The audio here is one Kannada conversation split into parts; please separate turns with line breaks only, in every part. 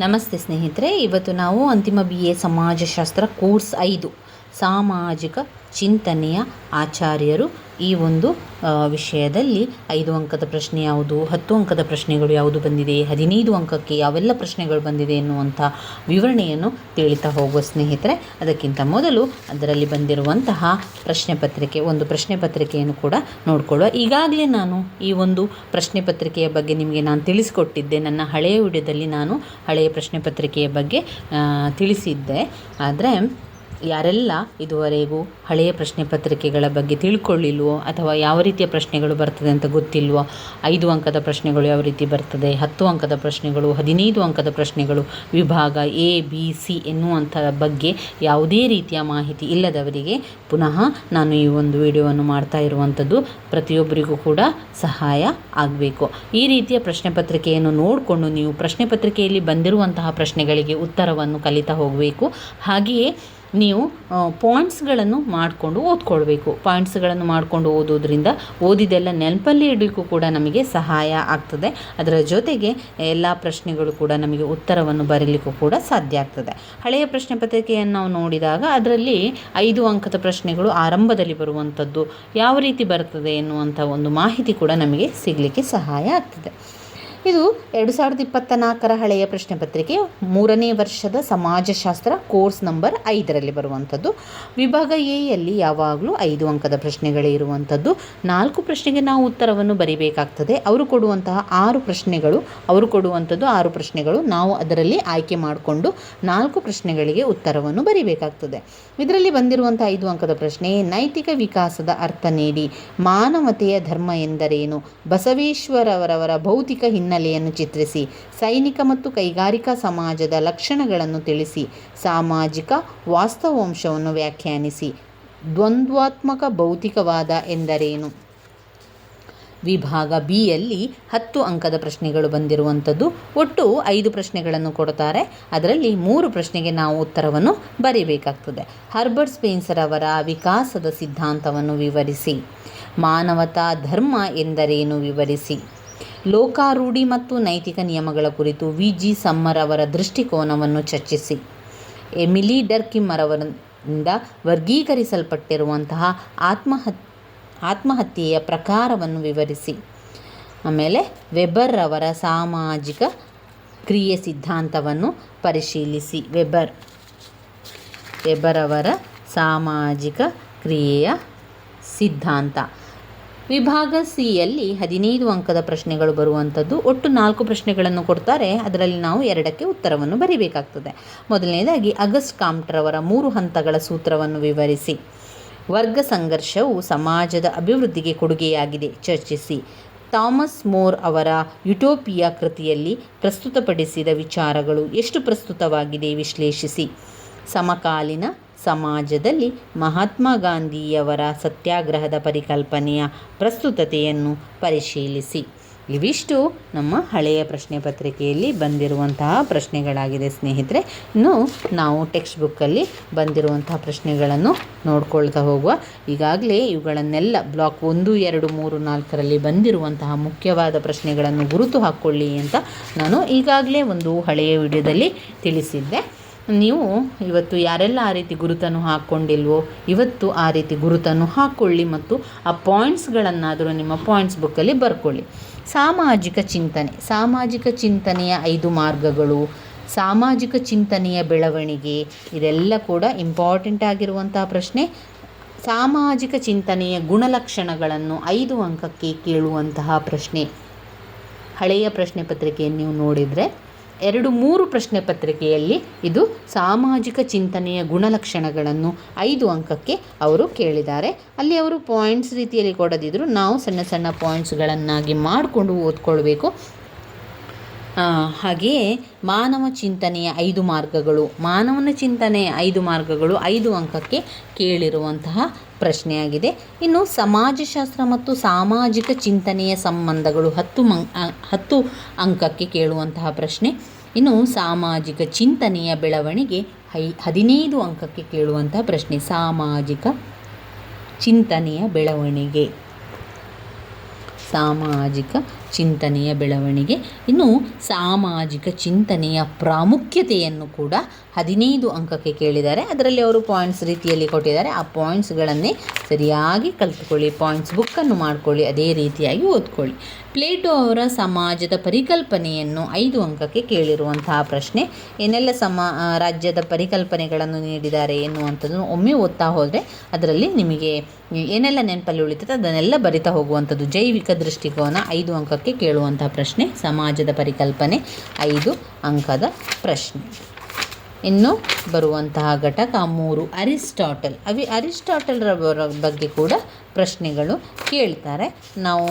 ನಮಸ್ತೆ ಸ್ನೇಹಿತರೆ ಇವತ್ತು ನಾವು ಅಂತಿಮ ಬಿ ಎ ಸಮಾಜಶಾಸ್ತ್ರ ಕೋರ್ಸ್ ಐದು. ಸಾಮಾಜಿಕ ಚಿಂತನೆಯ ಆಚಾರ್ಯರು ಈ ಒಂದು ವಿಷಯದಲ್ಲಿ ಐದು ಅಂಕದ ಪ್ರಶ್ನೆ ಯಾವುದು, ಹತ್ತು ಅಂಕದ ಪ್ರಶ್ನೆಗಳು ಯಾವುದು ಬಂದಿದೆ, ಹದಿನೈದು ಅಂಕಕ್ಕೆ ಯಾವೆಲ್ಲ ಪ್ರಶ್ನೆಗಳು ಬಂದಿದೆ ಎನ್ನುವಂಥ ವಿವರಣೆಯನ್ನು ತಿಳಿತಾ ಹೋಗುವ ಸ್ನೇಹಿತರೆ, ಅದಕ್ಕಿಂತ ಮೊದಲು ಅದರಲ್ಲಿ ಬಂದಿರುವಂತಹ ಪ್ರಶ್ನೆ ಪತ್ರಿಕೆ, ಒಂದು ಪ್ರಶ್ನೆ ಪತ್ರಿಕೆಯನ್ನು ಕೂಡ ನೋಡಿಕೊಳ್ಳುವ. ಈಗಾಗಲೇ ನಾನು ಈ ಒಂದು ಪ್ರಶ್ನೆ ಪತ್ರಿಕೆಯ ಬಗ್ಗೆ ನಿಮಗೆ ನಾನು ತಿಳಿಸಿಕೊಟ್ಟಿದ್ದೆ. ನನ್ನ ಹಳೆಯ ವಿಡಿಯೋದಲ್ಲಿ ನಾನು ಹಳೆಯ ಪ್ರಶ್ನೆ ಪತ್ರಿಕೆಯ ಬಗ್ಗೆ ತಿಳಿಸಿದ್ದೆ. ಆದರೆ ಯಾರೆಲ್ಲ ಇದುವರೆಗೂ ಹಳೆಯ ಪ್ರಶ್ನೆ ಪತ್ರಿಕೆಗಳ ಬಗ್ಗೆ ತಿಳ್ಕೊಳ್ಳಿಲ್ವೋ ಅಥವಾ ಯಾವ ರೀತಿಯ ಪ್ರಶ್ನೆಗಳು ಬರ್ತದೆ ಅಂತ ಗೊತ್ತಿಲ್ವೋ, ಐದು ಅಂಕದ ಪ್ರಶ್ನೆಗಳು ಯಾವ ರೀತಿ ಬರ್ತದೆ, ಹತ್ತು ಅಂಕದ ಪ್ರಶ್ನೆಗಳು, ಹದಿನೈದು ಅಂಕದ ಪ್ರಶ್ನೆಗಳು, ವಿಭಾಗ ಎ, ಬಿ, ಸಿ ಎನ್ನುವಂಥ ಬಗ್ಗೆ ಯಾವುದೇ ರೀತಿಯ ಮಾಹಿತಿ ಇಲ್ಲದವರಿಗೆ ಪುನಃ ನಾನು ಈ ಒಂದು ವಿಡಿಯೋವನ್ನು ಮಾಡ್ತಾ ಇರುವಂಥದ್ದು ಪ್ರತಿಯೊಬ್ಬರಿಗೂ ಕೂಡ ಸಹಾಯ ಆಗಬೇಕು. ಈ ರೀತಿಯ ಪ್ರಶ್ನೆ ಪತ್ರಿಕೆಯನ್ನು ನೋಡಿಕೊಂಡು ನೀವು ಪ್ರಶ್ನೆ ಪತ್ರಿಕೆಯಲ್ಲಿ ಬಂದಿರುವಂತಹ ಪ್ರಶ್ನೆಗಳಿಗೆ ಉತ್ತರವನ್ನು ಕಲಿತಾ ಹೋಗಬೇಕು. ಹಾಗೆಯೇ ನೀವು ಪಾಯಿಂಟ್ಸ್ಗಳನ್ನು ಮಾಡಿಕೊಂಡು ಓದ್ಕೊಳ್ಬೇಕು. ಪಾಯಿಂಟ್ಸ್ಗಳನ್ನು ಮಾಡಿಕೊಂಡು ಓದೋದ್ರಿಂದ ಓದಿದೆಲ್ಲ ನೆನಪಲ್ಲಿ ಇಡಲಿಕ್ಕೂ ಕೂಡ ನಮಗೆ ಸಹಾಯ ಆಗ್ತದೆ. ಅದರ ಜೊತೆಗೆ ಎಲ್ಲ ಪ್ರಶ್ನೆಗಳು ಕೂಡ ನಮಗೆ ಉತ್ತರವನ್ನು ಬರೀಲಿಕ್ಕೂ ಕೂಡ ಸಾಧ್ಯ ಆಗ್ತದೆ. ಹಳೆಯ ಪ್ರಶ್ನೆ ಪತ್ರಿಕೆಯನ್ನು ನಾವು ನೋಡಿದಾಗ ಅದರಲ್ಲಿ ಐದು ಅಂಕದ ಪ್ರಶ್ನೆಗಳು ಆರಂಭದಲ್ಲಿ ಬರುವಂಥದ್ದು ಯಾವ ರೀತಿ ಬರ್ತದೆ ಎನ್ನುವಂಥ ಒಂದು ಮಾಹಿತಿ ಕೂಡ ನಮಗೆ ಸಿಗಲಿಕ್ಕೆ ಸಹಾಯ ಆಗ್ತದೆ. ಇದು ಎರಡು ಸಾವಿರದ ಇಪ್ಪತ್ತ ನಾಲ್ಕರ ಹಳೆಯ ಪ್ರಶ್ನೆ ಪತ್ರಿಕೆ. ಮೂರನೇ ವರ್ಷದ ಸಮಾಜಶಾಸ್ತ್ರ ಕೋರ್ಸ್ ನಂಬರ್ ಐದರಲ್ಲಿ ಬರುವಂಥದ್ದು. ವಿಭಾಗ ಎಯಲ್ಲಿ ಯಾವಾಗಲೂ ಐದು ಅಂಕದ ಪ್ರಶ್ನೆಗಳೇ ಇರುವಂಥದ್ದು. ನಾಲ್ಕು ಪ್ರಶ್ನೆಗೆ ನಾವು ಉತ್ತರವನ್ನು ಬರೀಬೇಕಾಗ್ತದೆ. ಅವರು ಕೊಡುವಂತಹ ಆರು ಪ್ರಶ್ನೆಗಳು, ಅವರು ಕೊಡುವಂಥದ್ದು ಆರು ಪ್ರಶ್ನೆಗಳು ನಾವು ಅದರಲ್ಲಿ ಆಯ್ಕೆ ಮಾಡಿಕೊಂಡು ನಾಲ್ಕು ಪ್ರಶ್ನೆಗಳಿಗೆ ಉತ್ತರವನ್ನು ಬರೀಬೇಕಾಗ್ತದೆ. ಇದರಲ್ಲಿ ಬಂದಿರುವಂಥ ಐದು ಅಂಕದ ಪ್ರಶ್ನೆ, ನೈತಿಕ ವಿಕಾಸದ ಅರ್ಥ ನೀಡಿ ಮಾನವತೆಯ ಧರ್ಮ ಎಂದರೇನು? ಬಸವೇಶ್ವರವರವರ ಭೌತಿಕ ಹಿನ್ನೆಲೆಯನ್ನು ಚಿತ್ರಿಸಿ, ಸೈನಿಕ ಮತ್ತು ಕೈಗಾರಿಕಾ ಸಮಾಜದ ಲಕ್ಷಣಗಳನ್ನು ತಿಳಿಸಿ, ಸಾಮಾಜಿಕ ವಾಸ್ತವಾಂಶವನ್ನು ವ್ಯಾಖ್ಯಾನಿಸಿ. ದ್ವಂದ್ವಾತ್ಮಕ ಭೌತಿಕವಾದ ಎಂದರೇನು? ವಿಭಾಗ ಬಿಯಲ್ಲಿ ಹತ್ತು ಅಂಕದ ಪ್ರಶ್ನೆಗಳು ಬಂದಿರುವಂಥದ್ದು. ಒಟ್ಟು ಐದು ಪ್ರಶ್ನೆಗಳನ್ನು ಕೊಡ್ತಾರೆ. ಅದರಲ್ಲಿ ಮೂರು ಪ್ರಶ್ನೆಗೆ ನಾವು ಉತ್ತರವನ್ನು ಬರೀಬೇಕಾಗ್ತದೆ. ಹರ್ಬರ್ಟ್ ಸ್ಪೇನ್ಸರ್ ಅವರ ವಿಕಾಸದ ಸಿದ್ಧಾಂತವನ್ನು ವಿವರಿಸಿ. ಮಾನವತಾ ಧರ್ಮ ಎಂದರೇನು? ವಿವರಿಸಿ. ಲೋಕಾರೂಢಿ ಮತ್ತು ನೈತಿಕ ನಿಯಮಗಳ ಕುರಿತು ವಿ. ಜಿ. ಸಮ್ಮರ್ ಅವರ ದೃಷ್ಟಿಕೋನವನ್ನು ಚರ್ಚಿಸಿ. ಎಮಿಲಿ ಡರ್ಕಿಮ್ ಅವರಿಂದ ವರ್ಗೀಕರಿಸಲ್ಪಟ್ಟಿರುವಂತಹ ಆತ್ಮಹತ್, ಆತ್ಮಹತ್ಯೆಯ ಪ್ರಕಾರವನ್ನು ವಿವರಿಸಿ. ಆಮೇಲೆ ವೆಬರ್ ಅವರ ಸಾಮಾಜಿಕ ಕ್ರಿಯೆ ಸಿದ್ಧಾಂತವನ್ನು ಪರಿಶೀಲಿಸಿ. ವೆಬರ್ ವೆಬರ್ ಅವರ ಸಾಮಾಜಿಕ ಕ್ರಿಯೆಯ ಸಿದ್ಧಾಂತ. ವಿಭಾಗ ಸಿಯಲ್ಲಿ ಹದಿನೈದು ಅಂಕದ ಪ್ರಶ್ನೆಗಳು ಬರುವಂಥದ್ದು. ಒಟ್ಟು ನಾಲ್ಕು ಪ್ರಶ್ನೆಗಳನ್ನು ಕೊಡ್ತಾರೆ. ಅದರಲ್ಲಿ ನಾವು ಎರಡಕ್ಕೆ ಉತ್ತರವನ್ನು ಬರೀಬೇಕಾಗ್ತದೆ. ಮೊದಲನೇದಾಗಿ ಅಗಸ್ಟ್ ಕಾಮ್ಟ್ರವರ ಮೂರು ಹಂತಗಳ ಸೂತ್ರವನ್ನು ವಿವರಿಸಿ. ವರ್ಗ ಸಂಘರ್ಷವು ಸಮಾಜದ ಅಭಿವೃದ್ಧಿಗೆ ಕೊಡುಗೆಯಾಗಿದೆ. ಚರ್ಚಿಸಿ. ಥಾಮಸ್ ಮೋರ್ ಅವರ ಯುಟೋಪಿಯಾ ಕೃತಿಯಲ್ಲಿ ಪ್ರಸ್ತುತಪಡಿಸಿದ ವಿಚಾರಗಳು ಎಷ್ಟು ಪ್ರಸ್ತುತವಾಗಿದೆ ವಿಶ್ಲೇಷಿಸಿ. ಸಮಕಾಲೀನ ಸಮಾಜದಲ್ಲಿ ಮಹಾತ್ಮ ಗಾಂಧಿಯವರ ಸತ್ಯಾಗ್ರಹದ ಪರಿಕಲ್ಪನೆಯ ಪ್ರಸ್ತುತತೆಯನ್ನು ಪರಿಶೀಲಿಸಿ. ಇವಿಷ್ಟು ನಮ್ಮ ಹಳೆಯ ಪ್ರಶ್ನೆ ಪತ್ರಿಕೆಯಲ್ಲಿ ಬಂದಿರುವಂತಹ ಪ್ರಶ್ನೆಗಳಾಗಿದೆ ಸ್ನೇಹಿತರೆ. ಇನ್ನು ನಾವು ಟೆಕ್ಸ್ಟ್ ಬುಕ್ಕಲ್ಲಿ ಬಂದಿರುವಂತಹ ಪ್ರಶ್ನೆಗಳನ್ನು ನೋಡ್ಕೊಳ್ತಾ ಹೋಗುವ. ಈಗಾಗಲೇ ಇವುಗಳನ್ನೆಲ್ಲ ಬ್ಲಾಕ್ ಒಂದು, ಎರಡು, ಮೂರು, ನಾಲ್ಕರಲ್ಲಿ ಬಂದಿರುವಂತಹ ಮುಖ್ಯವಾದ ಪ್ರಶ್ನೆಗಳನ್ನು ಗುರುತು ಹಾಕ್ಕೊಳ್ಳಿ ಅಂತ ನಾನು ಈಗಾಗಲೇ ಒಂದು ಹಳೆಯ ವಿಡಿಯೋದಲ್ಲಿ ತಿಳಿಸಿದ್ದೆ. ನೀವು ಇವತ್ತು ಯಾರೆಲ್ಲ ಆ ರೀತಿ ಗುರುತನ್ನು ಹಾಕ್ಕೊಂಡಿಲ್ವೋ ಇವತ್ತು ಆ ರೀತಿ ಗುರುತನ್ನು ಹಾಕ್ಕೊಳ್ಳಿ ಮತ್ತು ಆ ಪಾಯಿಂಟ್ಸ್ಗಳನ್ನಾದರೂ ನಿಮ್ಮ ಪಾಯಿಂಟ್ಸ್ ಬುಕ್ಕಲ್ಲಿ ಬರ್ಕೊಳ್ಳಿ. ಸಾಮಾಜಿಕ ಚಿಂತನೆ. ಸಾಮಾಜಿಕ ಚಿಂತನೆಯ ಐದು ಮಾರ್ಗಗಳು, ಸಾಮಾಜಿಕ ಚಿಂತನೆಯ ಬೆಳವಣಿಗೆ, ಇದೆಲ್ಲ ಕೂಡ ಇಂಪಾರ್ಟೆಂಟ್ ಆಗಿರುವಂತಹ ಪ್ರಶ್ನೆ. ಸಾಮಾಜಿಕ ಚಿಂತನೆಯ ಗುಣಲಕ್ಷಣಗಳನ್ನು ಐದು ಅಂಕಕ್ಕೆ ಕೇಳುವಂತಹ ಪ್ರಶ್ನೆ. ಹಳೆಯ ಪ್ರಶ್ನೆ ಪತ್ರಿಕೆಯನ್ನು ನೀವು ನೋಡಿದರೆ ಎರಡು ಮೂರು ಪ್ರಶ್ನೆ ಪತ್ರಿಕೆಯಲ್ಲಿ ಇದು ಸಾಮಾಜಿಕ ಚಿಂತನೆಯ ಗುಣಲಕ್ಷಣಗಳನ್ನು ಐದು ಅಂಕಕ್ಕೆ ಅವರು ಕೇಳಿದ್ದಾರೆ. ಅಲ್ಲಿ ಅವರು ಪಾಯಿಂಟ್ಸ್ ರೀತಿಯಲ್ಲಿ ಕೊಡದಿದ್ದರೂ ನಾವು ಸಣ್ಣ ಸಣ್ಣ ಪಾಯಿಂಟ್ಸ್ಗಳನ್ನಾಗಿ ಮಾಡಿಕೊಂಡು ಓದ್ಕೊಳ್ಬೇಕು. ಹಾಗೆಯೇ ಮಾನವ ಚಿಂತನೆಯ ಐದು ಮಾರ್ಗಗಳು. ಮಾನವನ ಚಿಂತನೆಯ ಐದು ಮಾರ್ಗಗಳು ಐದು ಅಂಕಕ್ಕೆ ಕೇಳಿರುವಂತಹ ಪ್ರಶ್ನೆಯಾಗಿದೆ. ಇನ್ನು ಸಮಾಜಶಾಸ್ತ್ರ ಮತ್ತು ಸಾಮಾಜಿಕ ಚಿಂತನೆಯ ಸಂಬಂಧಗಳು ಹತ್ತು ಮಂ ಹತ್ತು ಅಂಕಕ್ಕೆ ಕೇಳುವಂತಹ ಪ್ರಶ್ನೆ. ಇನ್ನು ಸಾಮಾಜಿಕ ಚಿಂತನೆಯ ಬೆಳವಣಿಗೆ ಹೈ, ಹದಿನೈದು ಅಂಕಕ್ಕೆ ಕೇಳುವಂತಹ ಪ್ರಶ್ನೆ. ಸಾಮಾಜಿಕ ಚಿಂತನೆಯ ಬೆಳವಣಿಗೆ. ಸಾಮಾಜಿಕ ಚಿಂತನೆಯ ಬೆಳವಣಿಗೆ, ಇನ್ನು ಸಾಮಾಜಿಕ ಚಿಂತನೆಯ ಪ್ರಾಮುಖ್ಯತೆಯನ್ನು ಕೂಡ ಹದಿನೈದು ಅಂಕಕ್ಕೆ ಕೇಳಿದ್ದಾರೆ. ಅದರಲ್ಲಿ ಅವರು ಪಾಯಿಂಟ್ಸ್ ರೀತಿಯಲ್ಲಿ ಕೊಟ್ಟಿದ್ದಾರೆ. ಆ ಪಾಯಿಂಟ್ಸ್ಗಳನ್ನೇ ಸರಿಯಾಗಿ ಕಲ್ತುಕೊಳ್ಳಿ ಪಾಯಿಂಟ್ಸ್ ಬುಕ್ಕನ್ನು ಮಾಡ್ಕೊಳ್ಳಿ, ಅದೇ ರೀತಿಯಾಗಿ ಓದ್ಕೊಳ್ಳಿ. ಪ್ಲೇಟೋ ಅವರ ಸಮಾಜದ ಪರಿಕಲ್ಪನೆಯನ್ನು ಐದು ಅಂಕಕ್ಕೆ ಕೇಳಿರುವಂತಹ ಪ್ರಶ್ನೆ, ಏನೆಲ್ಲ ಸಮ ರಾಜ್ಯದ ಪರಿಕಲ್ಪನೆಗಳನ್ನು ನೀಡಿದ್ದಾರೆ ಎನ್ನುವಂಥದ್ದನ್ನು ಒಮ್ಮೆ ಓದ್ತಾ ಹೋದರೆ ಅದರಲ್ಲಿ ನಿಮಗೆ ಏನೆಲ್ಲ ನೆನಪಲ್ಲಿ ಉಳಿತದೆ ಅದನ್ನೆಲ್ಲ ಬರಿತಾ ಹೋಗುವಂಥದ್ದು ಜೈವಿಕ ದೃಷ್ಟಿಕೋನ ಐದು ಅಂಕಕ್ಕೆ ಕೇಳುವಂತಹ ಪ್ರಶ್ನೆ, ಸಮಾಜದ ಪರಿಕಲ್ಪನೆ, ಐದು ಅಂಕದ ಪ್ರಶ್ನೆ. ಇನ್ನು ಬರುವಂತಹ ಘಟಕ ಮೂರು, ಅರಿಸ್ಟಾಟಲ್. ಅವಿ ಅರಿಸ್ಟಾಟಲ್ರ ಬಗ್ಗೆ ಕೂಡ ಪ್ರಶ್ನೆಗಳು ಕೇಳ್ತಾರೆ. ನಾವು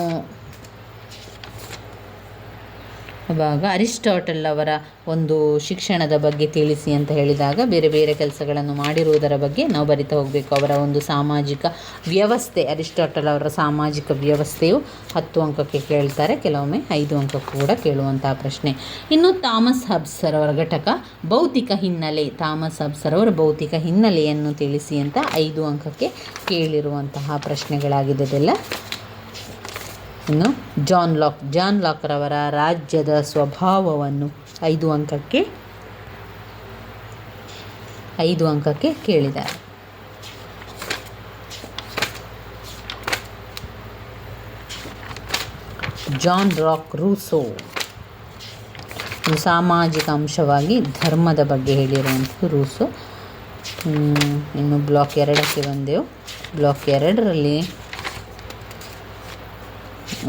ಇವಾಗ ಅರಿಸ್ಟಾಟಲ್ ಅವರ ಒಂದು ಶಿಕ್ಷಣದ ಬಗ್ಗೆ ತಿಳಿಸಿ ಅಂತ ಹೇಳಿದಾಗ ಬೇರೆ ಬೇರೆ ಕೆಲಸಗಳನ್ನು ಮಾಡಿರುವುದರ ಬಗ್ಗೆ ನಾವು ಬರಿತಾ ಹೋಗಬೇಕು. ಅವರ ಒಂದು ಸಾಮಾಜಿಕ ವ್ಯವಸ್ಥೆ, ಅರಿಸ್ಟಾಟಲ್ ಅವರ ಸಾಮಾಜಿಕ ವ್ಯವಸ್ಥೆಯು ಹತ್ತು ಅಂಕಕ್ಕೆ ಕೇಳ್ತಾರೆ, ಕೆಲವೊಮ್ಮೆ ಐದು ಅಂಕ ಕೂಡ ಕೇಳುವಂತಹ ಪ್ರಶ್ನೆ. ಇನ್ನು ಥಾಮಸ್ ಹಬ್ಸರ್ ಅವರ ಘಟಕ, ಭೌತಿಕ ಹಿನ್ನೆಲೆ. ಥಾಮಸ್ ಹಬ್ಸರ್ ಅವರ ಭೌತಿಕ ಹಿನ್ನೆಲೆಯನ್ನು ತಿಳಿಸಿ ಅಂತ ಐದು ಅಂಕಕ್ಕೆ ಕೇಳಿರುವಂತಹ ಪ್ರಶ್ನೆಗಳಾಗಿದೆ ಇದೆಲ್ಲ ಇನ್ನು ಜಾನ್ ಲಾಕ್ ಜಾನ್ ಲಾಕ್ರವರ ರಾಜ್ಯದ ಸ್ವಭಾವವನ್ನು ಐದು ಅಂಕಕ್ಕೆ ಐದು ಅಂಕಕ್ಕೆ ಕೇಳಿದ್ದಾರೆ. ಜಾನ್ ರಾಕ್ ರೂಸೋ ಸಾಮಾಜಿಕ ಅಂಶವಾಗಿ ಧರ್ಮದ ಬಗ್ಗೆ ಹೇಳಿರುವಂಥದ್ದು ರೂಸೋ ಇನ್ನು ಬ್ಲಾಕ್ ಎರಡಕ್ಕೆ ಬಂದೆವು. ಬ್ಲಾಕ್ ಎರಡರಲ್ಲಿ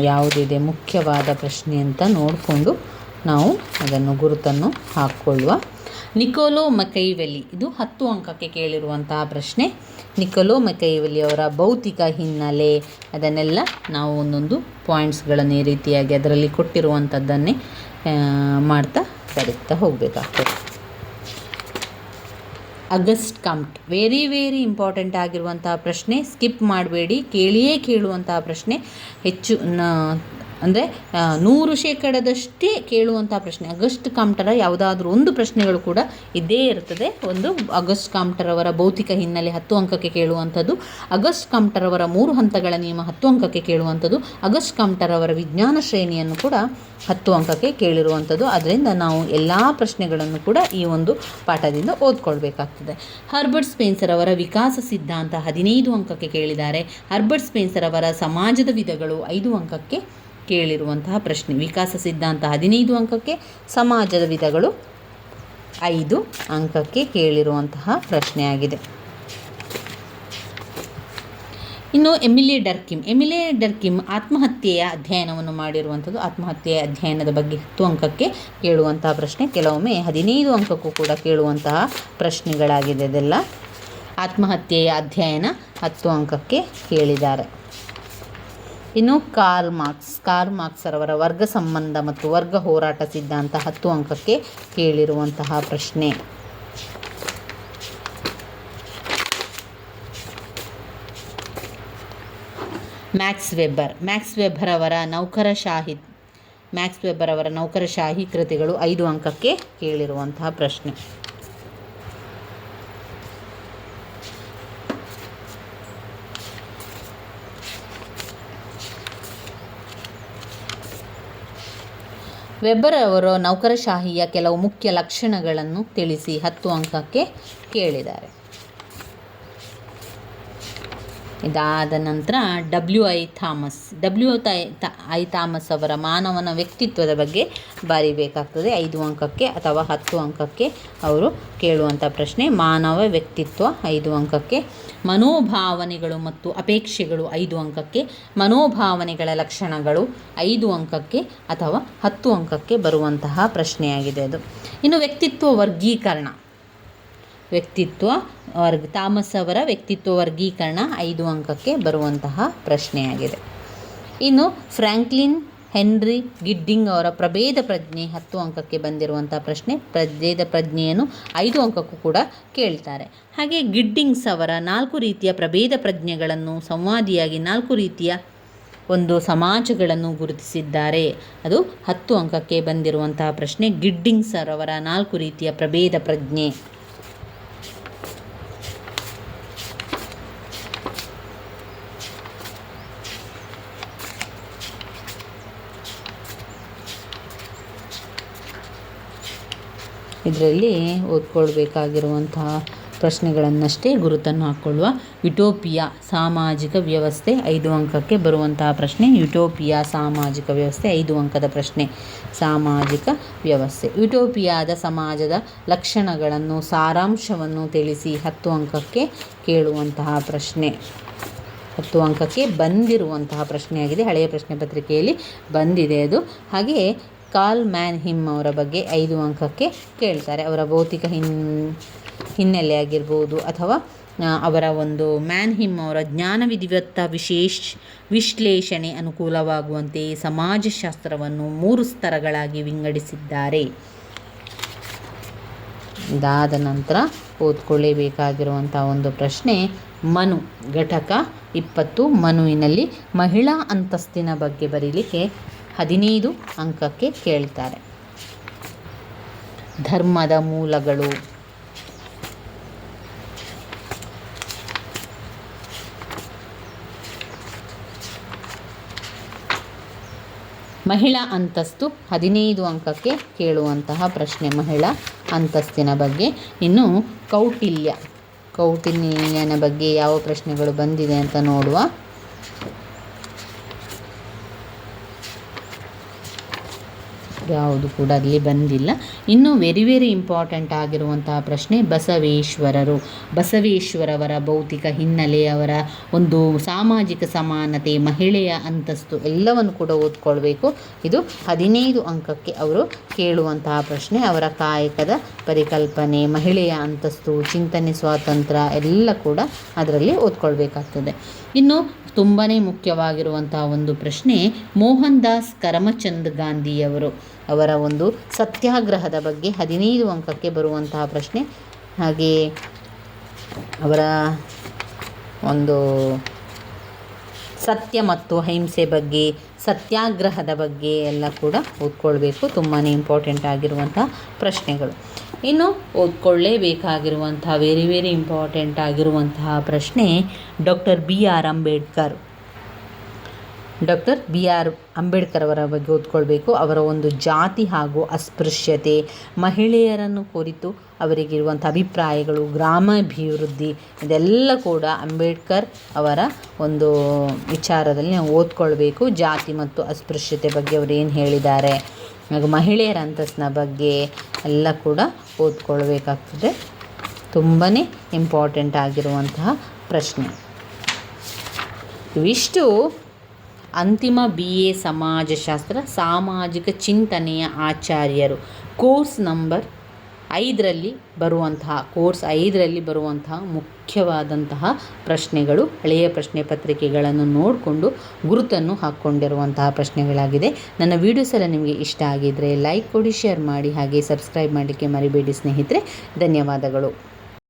ಯಾವುದಿದೆ ಮುಖ್ಯವಾದ ಪ್ರಶ್ನೆ ಅಂತ ನೋಡಿಕೊಂಡು ನಾವು ಅದನ್ನು ಗುರುತನ್ನು ಹಾಕ್ಕೊಳ್ಳುವ. ನಿಕೋಲೋ ಮಕೈವೆಲಿ. ಇದು ಹತ್ತು ಅಂಕಕ್ಕೆ ಕೇಳಿರುವಂತಹ ಪ್ರಶ್ನೆ. ನಿಕೋಲೋ ಮಕೈವೆಲಿ ಅವರ ಭೌತಿಕ ಹಿನ್ನೆಲೆ, ಅದನ್ನೆಲ್ಲ ನಾವು ಒಂದೊಂದು ಪಾಯಿಂಟ್ಸ್ಗಳನ್ನು ಈ ರೀತಿಯಾಗಿ ಅದರಲ್ಲಿ ಕೊಟ್ಟಿರುವಂಥದ್ದನ್ನೇ ಮಾಡ್ತಾ ಬರುತ್ತಾ ಹೋಗಬೇಕಾಗ್ತದೆ. ಅಗಸ್ಟ್ ಕಮ್ಟ್ ವೆರಿ ವೆರಿ ಇಂಪಾರ್ಟೆಂಟ್ ಆಗಿರುವಂತಹ ಪ್ರಶ್ನೆ ಸ್ಕಿಪ್ ಮಾಡಬೇಡಿ ಕೇಳಿಯೇ ಕೇಳುವಂತಹ ಪ್ರಶ್ನೆ. ಹೆಚ್ಚು ಅಂದರೆ ನೂರು ಶೇಕಡದಷ್ಟೇ ಕೇಳುವಂಥ ಪ್ರಶ್ನೆ. ಅಗಸ್ಟ್ ಕಾಮ್ಟರ ಯಾವುದಾದ್ರೂ ಒಂದು ಪ್ರಶ್ನೆಗಳು ಕೂಡ ಇದ್ದೇ ಇರ್ತದೆ. ಒಂದು ಅಗಸ್ಟ್ ಕಾಮ್ಟರವರ ಭೌತಿಕ ಹಿನ್ನೆಲೆ ಹತ್ತು ಅಂಕಕ್ಕೆ ಕೇಳುವಂಥದ್ದು ಅಗಸ್ಟ್ ಕಾಮ್ಟರವರ ಮೂರು ಹಂತಗಳ ನಿಯಮ ಹತ್ತು ಅಂಕಕ್ಕೆ ಕೇಳುವಂಥದ್ದು ಅಗಸ್ಟ್ ಕಾಮ್ಟರವರ ವಿಜ್ಞಾನ ಶ್ರೇಣಿಯನ್ನು ಕೂಡ ಹತ್ತು ಅಂಕಕ್ಕೆ ಕೇಳಿರುವಂಥದ್ದು. ಅದರಿಂದ ನಾವು ಎಲ್ಲ ಪ್ರಶ್ನೆಗಳನ್ನು ಕೂಡ ಈ ಒಂದು ಪಾಠದಿಂದ ಓದ್ಕೊಳ್ಬೇಕಾಗ್ತದೆ. ಹರ್ಬರ್ಟ್ ಸ್ಪೆನ್ಸರ್ ಅವರ ವಿಕಾಸ ಸಿದ್ಧಾಂತ ಹದಿನೈದು ಅಂಕಕ್ಕೆ ಕೇಳಿದ್ದಾರೆ. ಹರ್ಬರ್ಟ್ ಸ್ಪೆನ್ಸರ್ ಅವರ ಸಮಾಜದ ವಿಧಗಳು ಐದು ಅಂಕಕ್ಕೆ ಕೇಳಿರುವಂತಹ ಪ್ರಶ್ನೆ. ವಿಕಾಸ ಸಿದ್ಧಾಂತ ಹದಿನೈದು ಅಂಕಕ್ಕೆ ಸಮಾಜದ ವಿಧಗಳು ಐದು ಅಂಕಕ್ಕೆ ಕೇಳಿರುವಂತಹ ಪ್ರಶ್ನೆಯಾಗಿದೆ ಇನ್ನು ಎಮಿಲೆ ಡರ್ಕಿಮ್. ಎಮಿಲೆ ಡರ್ಕಿಮ್ ಆತ್ಮಹತ್ಯೆಯ ಅಧ್ಯಯನವನ್ನು ಮಾಡಿರುವಂಥದ್ದು ಆತ್ಮಹತ್ಯೆಯ ಅಧ್ಯಯನದ ಬಗ್ಗೆ ಹತ್ತು ಅಂಕಕ್ಕೆ ಕೇಳುವಂತಹ ಪ್ರಶ್ನೆ. ಕೆಲವೊಮ್ಮೆ ಹದಿನೈದು ಅಂಕಕ್ಕೂ ಕೂಡ ಕೇಳುವಂತಹ ಪ್ರಶ್ನೆಗಳಾಗಿದೆ ಇದೆಲ್ಲ. ಆತ್ಮಹತ್ಯೆಯ ಅಧ್ಯಯನ ಹತ್ತು ಅಂಕಕ್ಕೆ ಕೇಳಿದ್ದಾರೆ. ಇನ್ನು ಕಾರ್ಲ್ ಮಾರ್ಕ್ಸ್ ಕಾರ್ಲ್ ಮಾರ್ಕ್ಸ್ ಅವರ ವರ್ಗ ಸಂಬಂಧ ಮತ್ತು ವರ್ಗ ಹೋರಾಟ ಸಿದ್ಧಾಂತ ಹತ್ತು ಅಂಕಕ್ಕೆ ಕೇಳಿರುವಂತಹ ಪ್ರಶ್ನೆ. ಮ್ಯಾಕ್ಸ್ ವೆಬ್ಬರ್ ಮ್ಯಾಕ್ಸ್ ವೆಬ್ಬರ್ ಅವರ ನೌಕರಶಾಹಿ ಮ್ಯಾಕ್ಸ್ ವೆಬ್ಬರ್ ಅವರ ನೌಕರಶಾಹಿ ಕೃತಿಗಳು ಐದು ಅಂಕಕ್ಕೆ ಕೇಳಿರುವಂತಹ ಪ್ರಶ್ನೆ. ವೆಬ್ಬರ್ ಅವರು ನೌಕರಶಾಹಿಯ ಕೆಲವು ಮುಖ್ಯ ಲಕ್ಷಣಗಳನ್ನು ತಿಳಿಸಿ ಹತ್ತು ಅಂಕಕ್ಕೆ ಕೇಳಿದ್ದಾರೆ. ಇದಾದ ನಂತರ ಡಬ್ಲ್ಯೂ ಐ ಥಾಮಸ್ ಡಬ್ಲ್ಯೂ ತೈ ಐ ಥಾಮಸ್ ಅವರ ಮಾನವನ ವ್ಯಕ್ತಿತ್ವದ ಬಗ್ಗೆ ಬರಿಬೇಕಾಗ್ತದೆ. ಐದು ಅಂಕಕ್ಕೆ ಅಥವಾ ಹತ್ತು ಅಂಕಕ್ಕೆ ಅವರು ಕೇಳುವಂಥ ಪ್ರಶ್ನೆ, ಮಾನವ ವ್ಯಕ್ತಿತ್ವ ಐದು ಅಂಕಕ್ಕೆ ಮನೋಭಾವನೆಗಳು ಮತ್ತು ಅಪೇಕ್ಷೆಗಳು ಐದು ಅಂಕಕ್ಕೆ, ಮನೋಭಾವನೆಗಳ ಲಕ್ಷಣಗಳು ಐದು ಅಂಕಕ್ಕೆ ಅಥವಾ ಹತ್ತು ಅಂಕಕ್ಕೆ ಬರುವಂತಹ ಪ್ರಶ್ನೆಯಾಗಿದೆ ಅದು. ಇನ್ನು ವ್ಯಕ್ತಿತ್ವ ವರ್ಗೀಕರಣ. ವ್ಯಕ್ತಿತ್ವ ವರ್ಗ ಥಾಮಸ್ ಅವರ ವ್ಯಕ್ತಿತ್ವ ವರ್ಗೀಕರಣ ಐದು ಅಂಕಕ್ಕೆ ಬರುವಂತಹ ಪ್ರಶ್ನೆಯಾಗಿದೆ. ಇನ್ನು ಫ್ರ್ಯಾಂಕ್ಲಿನ್ ಹೆನ್ರಿ ಗಿಡ್ಡಿಂಗ್ ಅವರ ಪ್ರಭೇದ ಪ್ರಜ್ಞೆ ಹತ್ತು ಅಂಕಕ್ಕೆ ಬಂದಿರುವಂಥ ಪ್ರಶ್ನೆ. ಪ್ರಭೇದ ಪ್ರಜ್ಞೆಯನ್ನು ಐದು ಅಂಕಕ್ಕೂ ಕೂಡ ಕೇಳ್ತಾರೆ. ಹಾಗೆ ಗಿಡ್ಡಿಂಗ್ಸ್ ಅವರ ನಾಲ್ಕು ರೀತಿಯ ಪ್ರಭೇದ ಪ್ರಜ್ಞೆಗಳನ್ನು ಸಂವಾದಿಯಾಗಿ ನಾಲ್ಕು ರೀತಿಯ ಒಂದು ಸಮಾಜಗಳನ್ನು ಗುರುತಿಸಿದ್ದಾರೆ. ಅದು ಹತ್ತು ಅಂಕಕ್ಕೆ ಬಂದಿರುವಂತಹ ಪ್ರಶ್ನೆ. ಗಿಡ್ಡಿಂಗ್ಸ್ ಅವರ ನಾಲ್ಕು ರೀತಿಯ ಪ್ರಭೇದ ಪ್ರಜ್ಞೆ. ಇದರಲ್ಲಿ ಓದ್ಕೊಳ್ಬೇಕಾಗಿರುವಂತಹ ಪ್ರಶ್ನೆಗಳನ್ನಷ್ಟೇ ಗುರುತನ್ನು ಹಾಕ್ಕೊಳ್ಳುವ ಯುಟೋಪಿಯಾ ಸಾಮಾಜಿಕ ವ್ಯವಸ್ಥೆ ಐದು ಅಂಕಕ್ಕೆ ಬರುವಂತಹ ಪ್ರಶ್ನೆ. ಯುಟೋಪಿಯಾ ಸಾಮಾಜಿಕ ವ್ಯವಸ್ಥೆ ಐದು ಅಂಕದ ಪ್ರಶ್ನೆ. ಸಾಮಾಜಿಕ ವ್ಯವಸ್ಥೆ. ಯುಟೋಪಿಯಾದ ಸಮಾಜದ ಲಕ್ಷಣಗಳನ್ನು, ಸಾರಾಂಶವನ್ನು ತಿಳಿಸಿ ಹತ್ತು ಅಂಕಕ್ಕೆ ಕೇಳುವಂತಹ ಪ್ರಶ್ನೆ. ಹತ್ತು ಅಂಕಕ್ಕೆ ಬಂದಿರುವಂತಹ ಪ್ರಶ್ನೆಯಾಗಿದೆ. ಹಳೆಯ ಪ್ರಶ್ನೆ ಪತ್ರಿಕೆಯಲ್ಲಿ ಬಂದಿದೆ ಅದು. ಹಾಗೆಯೇ ಕಾಲ್ ಮ್ಯಾನ್ ಹಿಮ್ ಅವರ ಬಗ್ಗೆ ಐದು ಅಂಕಕ್ಕೆ ಕೇಳ್ತಾರೆ. ಅವರ ಭೌತಿಕ ಹಿನ್, ಹಿನ್ನೆಲೆ ಆಗಿರ್ಬೋದು ಅಥವಾ ಅವರ ಒಂದು ಮ್ಯಾನ್ ಹಿಮ್ ಅವರ ಜ್ಞಾನ ವಿಧಿವತ್ತ ವಿಶೇಷ, ವಿಶ್ಲೇಷಣೆ ಅನುಕೂಲವಾಗುವಂತೆ ಸಮಾಜಶಾಸ್ತ್ರವನ್ನು ಮೂರು ಸ್ತರಗಳಾಗಿ ವಿಂಗಡಿಸಿದ್ದಾರೆ. ಇದಾದ ನಂತರ ಓದ್ಕೊಳ್ಳೇಬೇಕಾಗಿರುವಂಥ ಒಂದು ಪ್ರಶ್ನೆ, ಮನು, ಘಟಕ ಇಪ್ಪತ್ತು ಮನುವಿನಲ್ಲಿ ಮಹಿಳಾ ಅಂತಸ್ತಿನ ಬಗ್ಗೆ ಬರೀಲಿಕ್ಕೆ ಹದಿನೈದು ಅಂಕಕ್ಕೆ ಕೇಳ್ತಾರೆ. ಧರ್ಮದ ಮೂಲಗಳು. ಮಹಿಳಾ ಅಂತಸ್ತು ಹದಿನೈದು ಅಂಕಕ್ಕೆ ಕೇಳುವಂತಹ ಪ್ರಶ್ನೆ. ಮಹಿಳಾ ಅಂತಸ್ತಿನ ಬಗ್ಗೆ. ಇನ್ನು ಕೌಟಿಲ್ಯ. ಕೌಟಿಲ್ಯನ ಬಗ್ಗೆ ಯಾವ ಪ್ರಶ್ನೆಗಳು ಬಂದಿದೆ ಅಂತ ನೋಡುವ. ಯಾವುದು ಕೂಡ ಅಲ್ಲಿ ಬಂದಿಲ್ಲ. ಇನ್ನು ವೆರಿ ವೆರಿ ಇಂಪಾರ್ಟೆಂಟ್ ಆಗಿರುವಂತಹ ಪ್ರಶ್ನೆ ಬಸವೇಶ್ವರರು. ಬಸವೇಶ್ವರವರ ಭೌತಿಕ ಹಿನ್ನೆಲೆ, ಅವರ ಒಂದು ಸಾಮಾಜಿಕ ಸಮಾನತೆ, ಮಹಿಳೆಯ ಅಂತಸ್ತು ಎಲ್ಲವನ್ನು ಕೂಡ ಓದ್ಕೊಳ್ಬೇಕು. ಇದು ಹದಿನೈದು ಅಂಕಕ್ಕೆ ಅವರು ಕೇಳುವಂತಹ ಪ್ರಶ್ನೆ. ಅವರ ಕಾಯಕದ ಪರಿಕಲ್ಪನೆ, ಮಹಿಳೆಯ ಅಂತಸ್ತು, ಚಿಂತನೆ, ಸ್ವಾತಂತ್ರ್ಯ ಎಲ್ಲ ಕೂಡ ಅದರಲ್ಲಿ ಓದ್ಕೊಳ್ಬೇಕಾಗ್ತದೆ. ಇನ್ನು ತುಂಬಾ ಮುಖ್ಯವಾಗಿರುವಂತಹ ಒಂದು ಪ್ರಶ್ನೆ, ಮೋಹನ್ ದಾಸ್ ಕರಮಚಂದ್ ಗಾಂಧಿಯವರು ಅವರ ಒಂದು ಸತ್ಯಾಗ್ರಹದ ಬಗ್ಗೆ ಹದಿನೈದು ಅಂಕಕ್ಕೆ ಬರುವಂತಹ ಪ್ರಶ್ನೆ. ಹಾಗೆಯೇ ಅವರ ಒಂದು ಸತ್ಯ ಮತ್ತು ಅಹಿಂಸೆ ಬಗ್ಗೆ ಸತ್ಯಾಗ್ರಹದ ಬಗ್ಗೆ ಎಲ್ಲ ಕೂಡ ಓದ್ಕೊಳ್ಬೇಕು. ತುಂಬಾ ಇಂಪಾರ್ಟೆಂಟ್ ಆಗಿರುವಂಥ ಪ್ರಶ್ನೆಗಳು. ಇನ್ನು ಓದ್ಕೊಳ್ಳೇಬೇಕಾಗಿರುವಂಥ ವೆರಿ ವೆರಿ ಇಂಪಾರ್ಟೆಂಟ್ ಆಗಿರುವಂತಹ ಪ್ರಶ್ನೆ doctor B R Ambedkar. Doctor B R Ambedkar ಅವರ ಬಗ್ಗೆ ಓದ್ಕೊಳ್ಬೇಕು. ಅವರ ಒಂದು ಜಾತಿ ಹಾಗೂ ಅಸ್ಪೃಶ್ಯತೆ ಮಹಿಳೆಯರನ್ನು ಕುರಿತು ಅವರಿಗಿರುವಂಥ ಅಭಿಪ್ರಾಯಗಳು, ಗ್ರಾಮಾಭಿವೃದ್ಧಿ ಇದೆಲ್ಲ ಕೂಡ ಅಂಬೇಡ್ಕರ್ ಅವರ ಒಂದು ವಿಚಾರದಲ್ಲಿ ನಾವು ಓದ್ಕೊಳ್ಬೇಕು. ಜಾತಿ ಮತ್ತು ಅಸ್ಪೃಶ್ಯತೆ ಬಗ್ಗೆ ಅವರು ಏನು ಹೇಳಿದ್ದಾರೆ, ಹಾಗೂ ಮಹಿಳೆಯರ ಅಂತಸ್ತಿನ ಬಗ್ಗೆ ಎಲ್ಲ ಕೂಡ ಓದ್ಕೊಳ್ಬೇಕಾಗ್ತದೆ. ತುಂಬಾ ಇಂಪಾರ್ಟೆಂಟ್ ಆಗಿರುವಂತಹ ಪ್ರಶ್ನೆ. ಇವಿಷ್ಟು ಅಂತಿಮ ಬಿ ಎ ಸಮಾಜಶಾಸ್ತ್ರ ಸಾಮಾಜಿಕ ಚಿಂತನೆಯ ಆಚಾರ್ಯರು. ಕೋರ್ಸ್ ನಂಬರ್ ಐದರಲ್ಲಿ ಬರುವಂತಹ, ಕೋರ್ಸ್ ಐದರಲ್ಲಿ ಬರುವಂತಹ ಮುಖ್ಯವಾದಂತಹ ಪ್ರಶ್ನೆಗಳು, ಹಳೆಯ ಪ್ರಶ್ನೆ ಪತ್ರಿಕೆಗಳನ್ನು ನೋಡಿಕೊಂಡು ಗುರುತನ್ನು ಹಾಕ್ಕೊಂಡಿರುವಂತಹ ಪ್ರಶ್ನೆಗಳಾಗಿದೆ. ನನ್ನ ವೀಡಿಯೋಸ್ ನಿಮಗೆ ಇಷ್ಟ ಆಗಿದ್ದರೆ ಲೈಕ್ ಕೊಡಿ ಶೇರ್ ಮಾಡಿ, ಹಾಗೆ ಸಬ್ಸ್ಕ್ರೈಬ್ ಮಾಡಲಿಕ್ಕೆ ಮರಿಬೇಡಿ ಸ್ನೇಹಿತರೆ. ಧನ್ಯವಾದಗಳು.